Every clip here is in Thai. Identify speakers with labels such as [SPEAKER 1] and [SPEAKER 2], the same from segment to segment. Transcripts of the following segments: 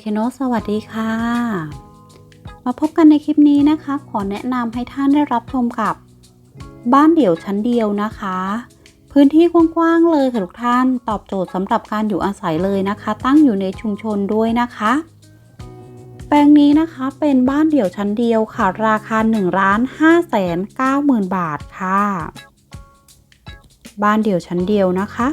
[SPEAKER 1] เคโนสวัสดีค่ะ มาพบกันในคลิปนี้นะคะ ขอแนะนำให้ท่านได้รับชมกับ บ้านเดี่ยวชั้นเดียวนะคะ พื้นที่กว้างๆเลยค่ะทุกท่านตอบโจทย์สำหรับการอยู่อาศัยเลยนะคะ ตั้งอยู่ในชุมชนด้วยนะคะ แปลงนี้นะคะเป็นบ้านเดี่ยวชั้นเดียวค่ะ ราคา1ล้าน5แสน9หมื่นบาทค่ะ บ้านเดี่ยวชั้นเดียวนะคะ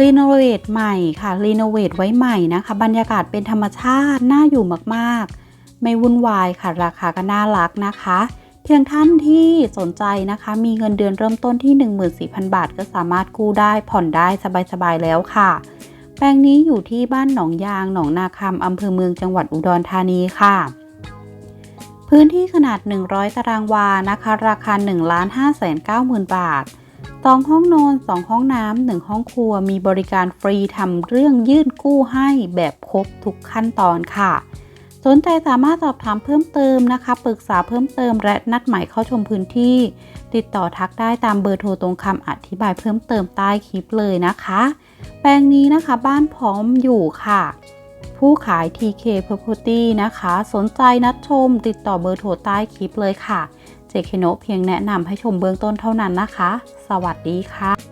[SPEAKER 1] รีโนเวทใหม่ค่ะ รีโนเวทไว้ใหม่นะคะ บรรยากาศเป็นธรรมชาติ น่าอยู่มากๆ ไม่วุ่นวายค่ะ ราคาก็น่ารักนะคะ เพียงท่านที่สนใจนะคะ มีเงินเดือนเริ่มต้นที่ 14,000 บาท ก็สามารถกู้ได้ผ่อนได้สบาย ๆ แล้วค่ะ แปลงนี้อยู่ที่บ้านหนองยาง หนองนาคำอำเภอเมืองจังหวัดอุดรธานีค่ะ พื้นที่ขนาด 100 ตารางวานะคะ ราคา 1 5 9 0 0 0 0 บาท 2 ห้องนอน 2 ห้องน้ำ1ห้องครัวมีบริการฟรีทำเรื่องยื่นกู้ให้แบบครบทุกขั้นตอนค่ะ สนใจสามารถสอบถามเพิ่มเติมนะคะ ปรึกษาเพิ่มเติมและนัดหมายเข้าชมพื้นที่ ติดต่อทักได้ตามเบอร์โทรตรงคำอธิบายเพิ่มเติมใต้คลิปเลยนะคะ แปลงนี้นะคะบ้านพร้อมอยู่ค่ะ ผู้ขาย TK Property นะคะ สนใจนัดชม ติดต่อเบอร์โทรใต้คลิปเลยค่ะ เจเคโนเพียงแนะนำให้ชมเบื้องต้นเท่านั้นนะคะ สวัสดีค่ะ